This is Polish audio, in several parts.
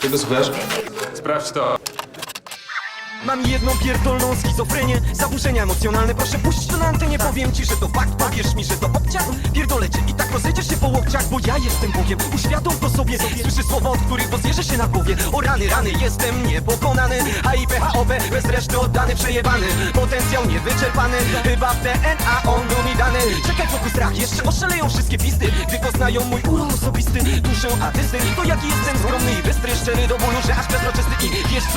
Czego słuchasz? Sprawdź to. Mam jedną pierdolną schizofrenię Zaburzenia emocjonalne, proszę puść to na antenie Powiem ci, że to fakt, powiesz mi, że to obciach. Pierdolę cię i tak rozejdziesz się po łokciach Bo ja jestem Bogiem, uświadom to sobie. Słyszę słowa, od których rozjeżdżę się na głowie. O rany, rany, jestem niepokonany. HIP, HOB, bez reszty oddany, przejebany. Potencjał niewyczerpany, chyba w DNA on dany Czekaj, fokus strach, jeszcze oszaleją wszystkie pisty Gdy poznają mój urok osobisty Duszę artysty, to jaki jestem skromny i bystry Szczery do bólu, że aż wiesz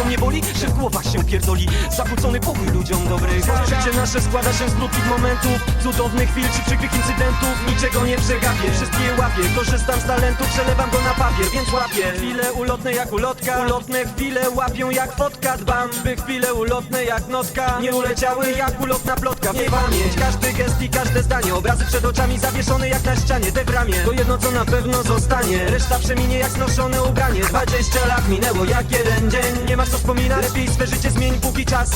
co mnie boli? Że w głowach się pierdoli. Zakłócony pokój ludziom dobrych Życie nasze składa się z krótkich momentów Cudownych chwil czy przykrych incydentów. Niczego nie przegapię, wszystkie łapię. Korzystam z talentu, przelewam go na papier Więc łapię. Chwile ulotne jak ulotka. Ulotne chwile łapią jak fotka. Dbam, by chwile ulotne jak notka Nie uleciały jak ulotna plotka. Nie pamięć, każdy gest i każde zdanie. Obrazy przed oczami zawieszone jak na ścianie. Te w ramię, to jedno co na pewno zostanie. Reszta przeminie jak znoszone ubranie. 20 lat minęło jak jeden dzień. Nie masz co wspominać? Lepiej swe życie zmień póki czas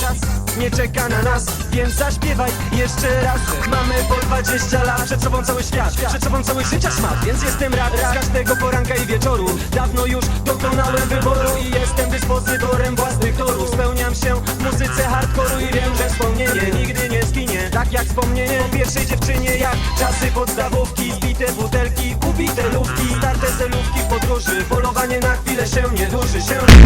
Nie czeka na nas, więc zaśpiewaj jeszcze raz. Mamy po 20 lat, przed sobą cały świat Przed sobą cały życia szmat, więc jestem rad Z każdego poranka i wieczoru. Dawno już dokonałem wyboru I jestem dyspozytorem własnych torów. Spełniam się w muzyce hardkoru I wiem, że wspomnienie nigdy nie zginie. Tak jak wspomnienie o pierwszej dziewczynie Jak czasy podstawówki, zbite butelki Ubite lufki, starte celówki w podróży. Polowanie na chwilę się nie dłuży Się